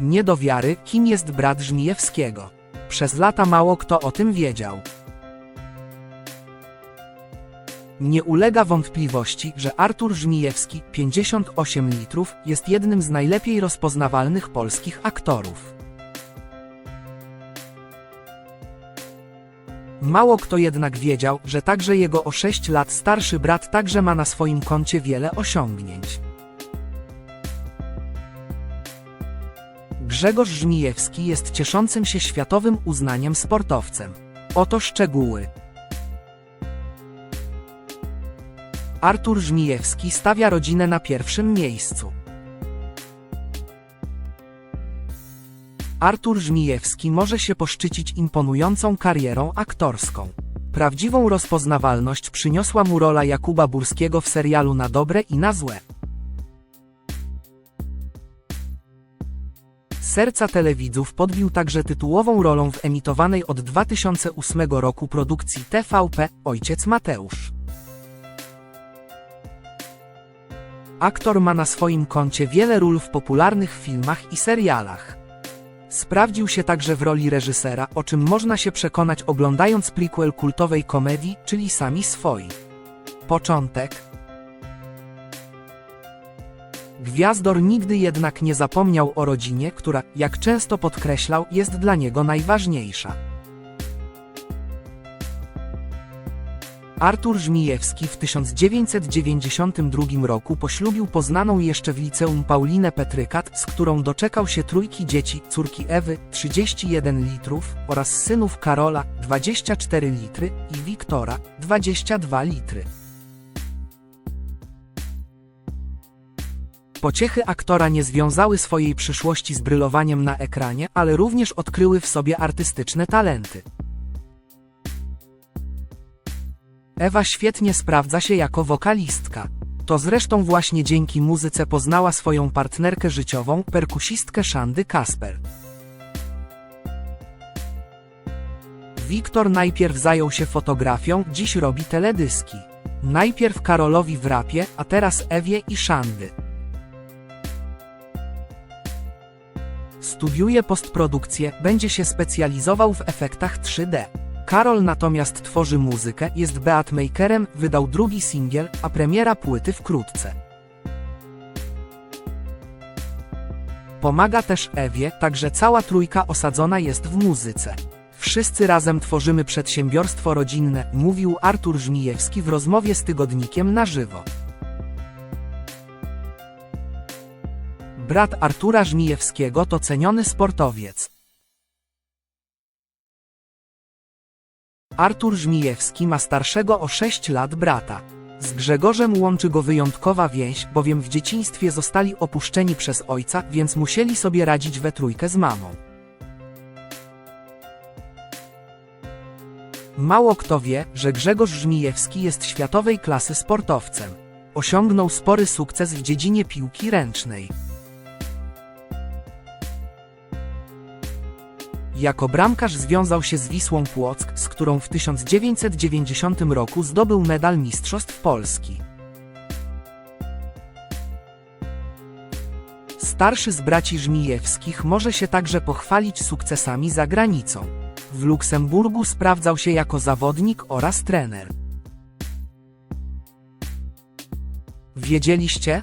Nie do wiary, kim jest brat Żmijewskiego. Przez lata mało kto o tym wiedział. Nie ulega wątpliwości, że Artur Żmijewski, 58 litrów, jest jednym z najlepiej rozpoznawalnych polskich aktorów. Mało kto jednak wiedział, że także jego o 6 lat starszy brat także ma na swoim koncie wiele osiągnięć. Grzegorz Żmijewski jest cieszącym się światowym uznaniem sportowcem. Oto szczegóły. Artur Żmijewski stawia rodzinę na pierwszym miejscu. Artur Żmijewski może się poszczycić imponującą karierą aktorską. Prawdziwą rozpoznawalność przyniosła mu rola Jakuba Burskiego w serialu Na dobre i na złe. Serca telewidzów podbił także tytułową rolą w emitowanej od 2008 roku produkcji TVP Ojciec Mateusz. Aktor ma na swoim koncie wiele ról w popularnych filmach i serialach. Sprawdził się także w roli reżysera, o czym można się przekonać oglądając prequel kultowej komedii, czyli Sami Swoi. Początek Gwiazdor nigdy jednak nie zapomniał o rodzinie, która, jak często podkreślał, jest dla niego najważniejsza. Artur Żmijewski w 1992 roku poślubił poznaną jeszcze w liceum Paulinę Petrykat, z którą doczekał się trójki dzieci, córki Ewy, 31 litrów, oraz synów Karola, 24 litry, i Wiktora, 22 litry. Pociechy aktora nie związały swojej przyszłości z brylowaniem na ekranie, ale również odkryły w sobie artystyczne talenty. Ewa świetnie sprawdza się jako wokalistka. To zresztą właśnie dzięki muzyce poznała swoją partnerkę życiową, perkusistkę Szandy Kasper. Wiktor najpierw zajął się fotografią, dziś robi teledyski. Najpierw Karolowi w rapie, a teraz Ewie i Szandy. Studiuje postprodukcję, będzie się specjalizował w efektach 3D. Karol natomiast tworzy muzykę, jest beatmakerem, wydał drugi singiel, a premiera płyty wkrótce. Pomaga też Ewie, także cała trójka osadzona jest w muzyce. Wszyscy razem tworzymy przedsiębiorstwo rodzinne, mówił Artur Żmijewski w rozmowie z tygodnikiem na żywo. Brat Artura Żmijewskiego to ceniony sportowiec. Artur Żmijewski ma starszego o 6 lat brata. Z Grzegorzem łączy go wyjątkowa więź, bowiem w dzieciństwie zostali opuszczeni przez ojca, więc musieli sobie radzić we trójkę z mamą. Mało kto wie, że Grzegorz Żmijewski jest światowej klasy sportowcem. Osiągnął spory sukces w dziedzinie piłki ręcznej. Jako bramkarz związał się z Wisłą Płock, z którą w 1990 roku zdobył medal Mistrzostw Polski. Starszy z braci Żmijewskich może się także pochwalić sukcesami za granicą. W Luksemburgu sprawdzał się jako zawodnik oraz trener. Wiedzieliście,